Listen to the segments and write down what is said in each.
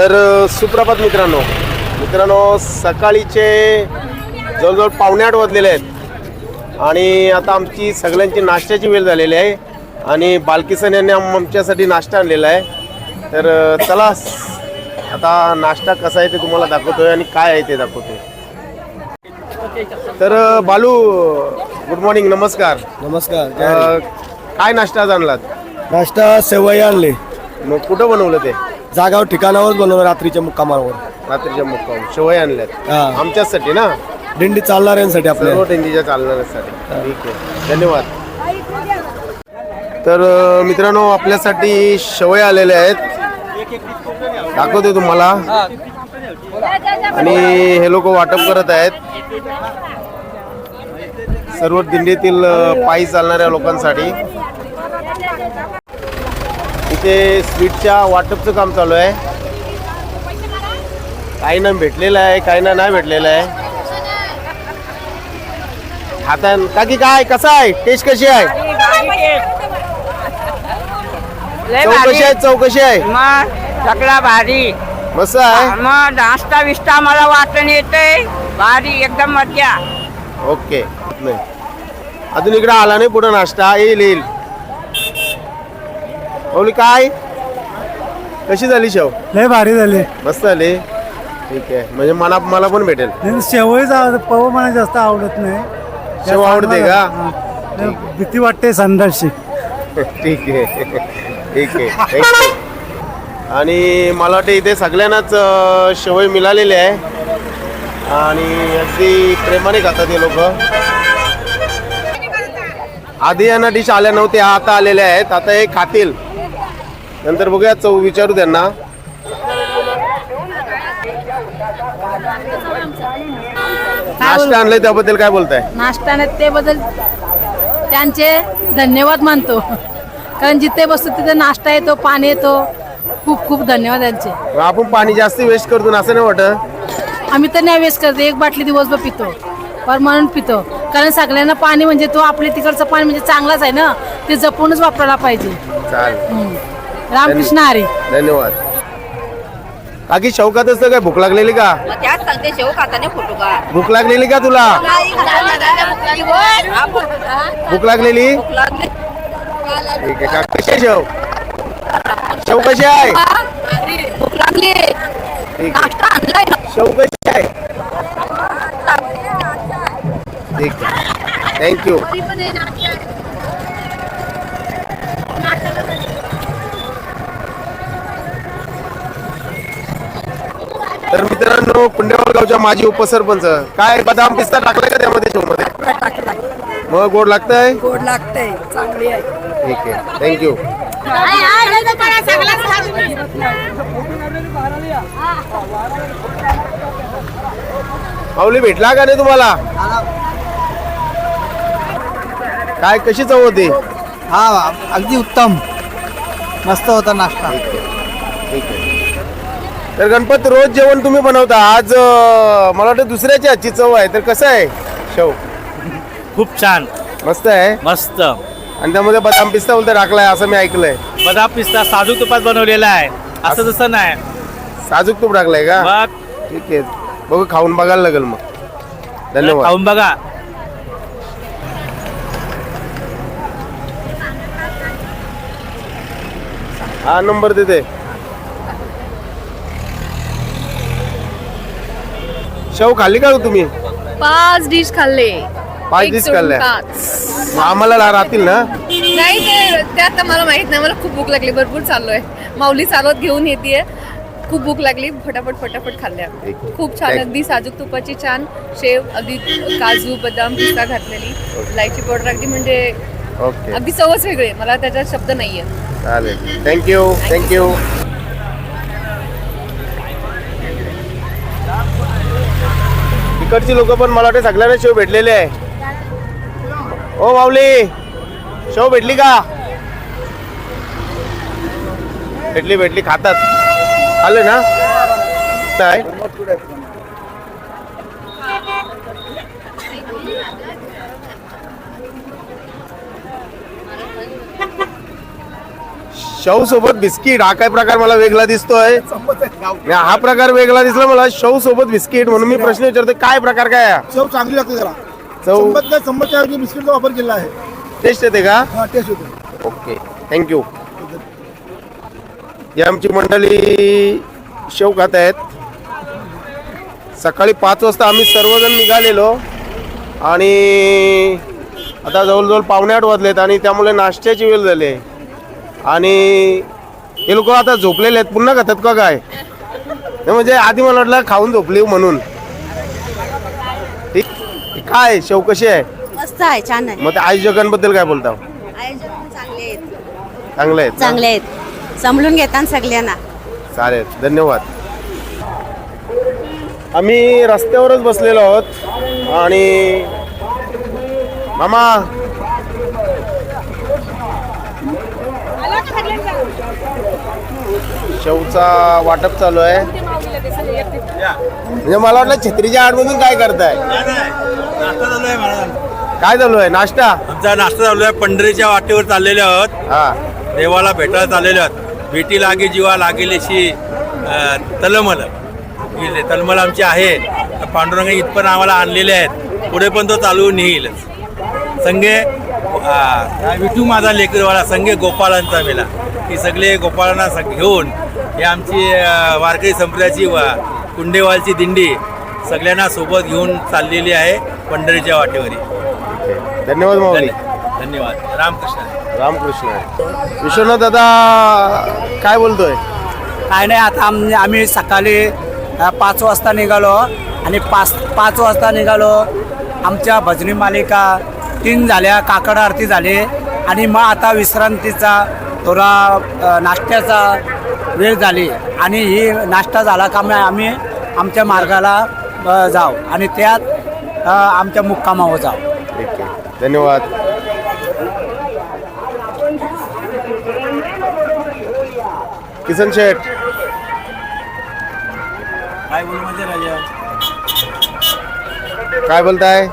तर सुप्रभात मित्रांनो. मित्रांनो सकाळीचे जवळजवळ पावणे आठ वाजलेले आहेत. आणि आता आमची सगळ्यांची नाश्त्याची वेळ झालेली आहे. आणि बालकिसन यांनी आम- आमच्यासाठी नाश्ता आणलेला आहे. तर चला आता नाश्ता कसा आहे ते तुम्हाला दाखवतोय आणि काय आहे ते दाखवतोय. तर बालू गुड मॉर्निंग नमस्कार. नमस्कार काय नाश्ता आज आणलात? नाश्ता सेवई आणले. मग कुठं बनवलं ते? जागावर ठिकाणावर बनवलं रात्रीच्या मुक्कामावर. रात्रीच्या मुक्काम शेवय आणल्यात. हा. आमच्याचसाठी ना? दिंडी चालणाऱ्यांसाठी आपल्या. सर्व टेंडीच्या चालण्यासाठी ठीक आहे. धन्यवाद. तर अ, मित्रांनो आपल्यासाठी शेवया आलेल्या आहेत. दाखवते तुम्हाला. आणि हे लोक वाटप करत आहेत. सर्व दिंडीतील अ, पायी चालणाऱ्या लोकांसाठी. इथे स्वीटच्या वाटपचं काम चालू आहे. काही ना भेटलेलं आहे काही ना नाही भेटलेलं आहे. आता काकी काय कसं आहे? टेस्ट कशी आहे? लय चव भारी. कशी आहे चव कशी आहे. मग सगळा भारी. मस्त आहे. मग नाश्ता विस्ता मला वाटण येते भारी एकदम मजा ओके. नाही. अजून इकडे आला नाही पुढे नाश्ता. येईल येईल. ओली काय? कशी झाली शेव? लय भारी झाली. मस्त झाली? ठीक आहे. म्हणजे मला मला पण भेटेल. आवडत पव मला जास्त आवडत नाही. शेव आवडते का? हा. लय भीती वाटते संडासची ठीक आहे. ठीक आहे. Thank you. आणि मला वाटतं इथे सगळ्यांनाच अं, शेवई मिळालेली आहे. आणि अगदी प्रेमाने खातात हे लोक. आधी यांना डिश आल्या नव्हत्या आता आलेल्या आहेत. आता हे खातील. नंतर बघूया चव विचारू त्यांना. नाश्ता आणलाय त्याबद्दल काय बोलताय? नाश्त्याने ते बद्दल त्यांचे धन्यवाद मानतो. कारण जिथे बसतो तिथे नाश्ता येतो पाणी येतो. खूप खूप धन्यवाद त्यांचे. आपण पाणी जास्त वेस्ट करतो ना असं नाही वाटत? आम्ही तर नाही वेस्ट करतो एक बाटली दिवसभर पितो. पर म्हणून पितो. कारण सगळ्यांना पाणी म्हणजे तो आपल्या तिकडचं पाणी म्हणजे चांगलाच आहे ना ते जपूनच वापरायला पाहिजे. चालेल. हम्म. रामकृष्ण हरी. धन्यवाद. काकी शौकात असतं काय भूक लागलेली का? त्याच सांगते शेव खाताने फोटो का भूक लागलेली का तुला? भूक लागलेली? ठीक आहे का कशी आहे शेव? शेव कशी आहे? ठीक आहे. शेव कशी आहे? ठीक आहे. थँक्यू तर मित्रांनो पुंडेवाल गावच्या माजी उपसरपंच काय बदाम पिस्ता टाकलाय का त्यामध्ये मग गोड लागतंय? गोड लागतंय चांगली आहे. ठीक आहे. थँक्यू माऊली भेटला का नाही तुम्हाला? काय कशी चव होती? हा अगदी उत्तम. मस्त होता नाश्ता. ठीक आहे. तर गणपत रोज जेवण तुम्ही बनवता? आज अं, मला वाटतं दुसऱ्याची आजची चव आहे. तर कसं आहे? शव खूप छान. मस्त आहे? मस्त. आणि त्यामध्ये बदाम पिस्ता बोलते टाकलाय असं मी ऐकलंय. बदाम पिस्ता साजूक तुपात बनवलेला आहे. असं? तसं नाही. साजूक तूप टाकलाय का? मग? ठीक आहे. बघू खाऊन बघायला लागेल मग. धन्यवाद. खाऊन बघा. हा नंबर देते. शेव खाल्ली का हो तुम्ही? पाच डिश खाल्ले. पाच एक डिश सोडून खाल्ल्या? पाच. मग आम्हाला ला- राहतील ना? नाही ते ते आता मला माहीत नाही. मला खूप भूक लागली. भरपूर चाललोय. माऊली चालवत घेऊन येते खूप भूक लागली. फटाफट फटाफट खाल्ल्या. खूप छान. अगदी साजूक तुपाची छान शेव अगदी काजू बदाम पिस्ता घातलेली. इलायची पावडर अगदी म्हणजे ओके. अगदी चवच वेगळी आहे. मला त्याच्यात शब्द नाहीये. चालेल. थँक्यू थँक्यू इकडची लोक पण मला वाटतं सगळ्यांना शेव भेटलेले आहे. ओ माऊली शेव भेटली का? भेटली भेटली खातात. आले ना? काय? शेव सोबत बिस्किट हा काय प्रकार मला वेगळा दिसतोय? नाही, हा प्रकार वेगळा दिसला मला शव सोबत बिस्किट म्हणून मी प्रश्न विचारतो काय प्रकार काय हा? चव चांगली लागते जरा. चव? बिस्किटचा वापर केला आहे. टेस्ट येते का? हा टेस्ट होते ओके थँक्यू ही आमची मंडळी शेव खात आहेत. सकाळी पाच वाजता आम्ही सर्वजण निघालेलो आणि आता जवळजवळ पावणे आठ वाजलेत आणि त्यामुळे नाश्त्याची वेळ झाली आहे. आणि हे लोक आता झोपलेले आहेत पुन्हा खातात का काय? म्हणजे आधी मला वाटलं खाऊन झोपली म्हणून. ठीक काय शेव कशी आहे? मस्त आहे छान आहे. मग त्या आयोजकांबद्दल काय बोलता? आयोजन चांगले आहेत. चांगलं? चांगले आहेत. समजून घेतात सगळ्यांना. चालेल धन्यवाद. आम्ही रस्त्यावरच बसलेलो आहोत आणि मामा शेवचा वाटप चालू आहे. म्हणजे मला वाटलं छत्रीच्या आडमधून काय करताय? काय चालू आहे? नाश्ता? आमचा नाश्ता चालू आहे. पंढरीच्या वाटेवर चाललेले आहोत. हा. देवाला भेटायला चाललेले आहोत. भेटी लागे जीवा लागेलेशी तलमल. ही तलमल आमची आहे. पांडुरंग इथपर्यंत आम्हाला आणलेले आहेत. पुढे पण तो चालू नेईल. संगे विठू माझा लेकरवाला संगे गोपाळांचा मेला. ही सगळे गोपाळांना घेऊन ही आमची वारकरी संप्रदायाची वा- कुंडेवालची दिंडी सगळ्यांना सोबत घेऊन चाललेली आहे पंढरीच्या वाटेवरी. धन्यवाद माऊली. धन्य- धन्यवाद. रामकृष्ण. रामकृष्ण. विश्वनाथ दादा काय बोलतोय? काय नाही आता आम आम्ही सकाळी पाच वाजता निघालो आणि पाच पाच वाजता निघालो आमच्या भजनी मालिका तीन झाल्या काकड आरती झाली आणि मग आता विश्रांतीचा थोडा नाश्त्याचा वेळ झाली आणि ही नाश्ता झाला का मग आम्ही आमच्या मार्गाला जाऊ आणि त्यात आमच्या मुक्कामावर जाऊ. ठीक आहे धन्यवाद. किसन शेठ. काय बोलू म्हणजे राजा? काय बोलताय?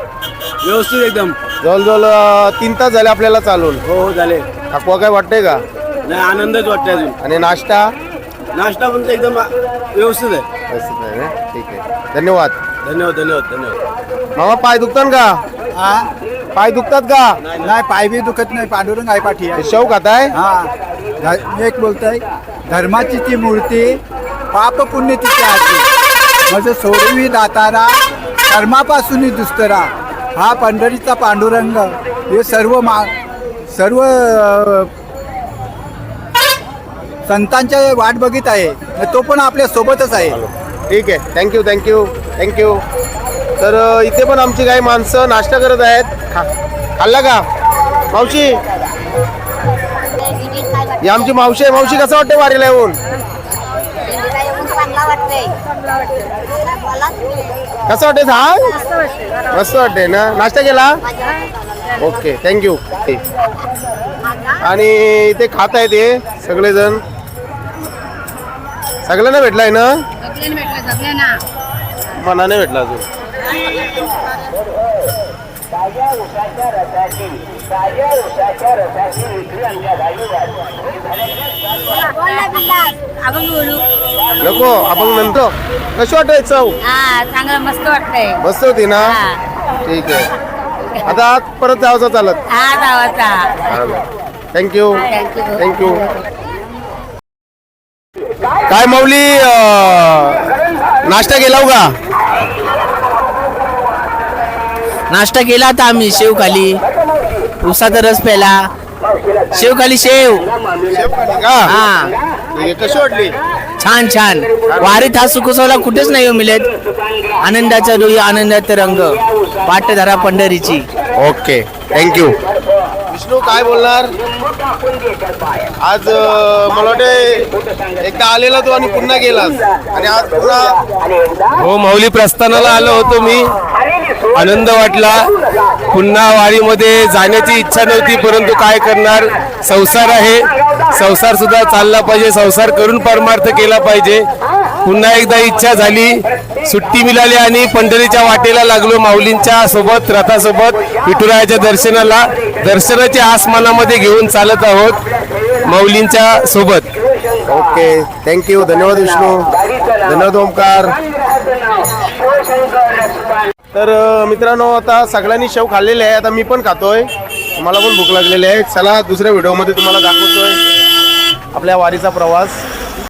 व्यवस्थित एकदम. जवळजवळ अं, तीन तास झाले आपल्याला चालून. हो हो झाले. थकवा काय वाटतंय का? नाही आनंदच वाटते अजून. आणि नाश्ता? नाश्ता पण एकदम व्यवस्थित आहे. व्यवस्थित आहे ना? ठीक आहे. धन्यवाद. धन्यवाद धन्यवाद धन्यवाद. मामा पाय दुखतात का? हा? पाय दुखतात का? नाही पाय बी दुखत नाही. पांडुरंग आहे पाठी. आहे. शेव खाताय? हा. ध- मी एक बोलतोय. धर्माची ती मूर्ती पाप पुण्य तिची हाती माझं सोडवी दातारा कर्मापासून दुस्तरा हा पंढरीचा पांडुरंग हे सर्व मा सर्व संतांच्या वाट बघित आहे. तो पण आपल्या सोबतच आहे. ठीक आहे. थँक्यू थँक्यू थँक्यू तर इथे पण आमची काही माणसं नाश्ता करत आहेत. खा खाल्ला का? मावशी? ही आमची मावशी आहे. मावशी कसं वाटते वारीला येऊन चांगला वाटतंय. कसं वाटते हा मस्त वाटते ना? नाश्ता केला? ओके थँक्यू आणि इथे खात आहेत हे सगळेजण. सगळ्यांना भेटलाय ना? मनाने भेटला अजून. नको आपण म्हणतो. कशी वाटत चव? हा चांगलं मस्त वाटतंय. मस्त होती ना. ठीक आहे. आता आत परत जायचं चालत? हा गावाचा थँक्यू Thank you. थँक्यू काय माऊली अं, नाश्ता केला हो का नाश्ता केला होता आम्ही शेव खाली उसाचा रस प्याला शेव खाली शेव. का? हा. कशी वाटली? छान छान. वारीत हा सुखसोला कुठेच नाही हो मिळत. आनंदाचा रुई आनंदाचा रंग. वाट धरा पंढरीची. ओके. थँक्यू विष्णू काय बोलणार? आज अं, मला वाटते एकदा आलेला तू आणि पुन्हा गेलास. आणि आज पुन्हा हो माऊली प्रस्थानाला आलो होतो मी. आनंद वाटला. पुन्हा वारीमध्ये जाण्याची इच्छा नव्हती परंतु काय करणार? संसार आहे. संसार सुद्धा चालला पाहिजे. संसार करून परमार्थ केला पाहिजे. पुन्हा एकदा इच्छा झाली. सुट्टी मिळाली आणि पंढरीच्या वाटेला लागलो माऊलींच्या सोबत रथासोबत विठुरायाच्या दर्शनाला. दर्शनाच्या आसमानामध्ये घेऊन चालत आहोत माऊलींच्या सोबत. ओके थँक्यू धन्यवाद विष्णू. धन्यवाद ओमकार. तर मित्रांनो आता सगळ्यांनी शेव खाल्लेले आहे. आता मी पण खातोय. मला पण भूक लागलेली आहे. चला दुसऱ्या व्हिडिओमध्ये तुम्हाला दाखवतोय आपल्या वारीचा प्रवास.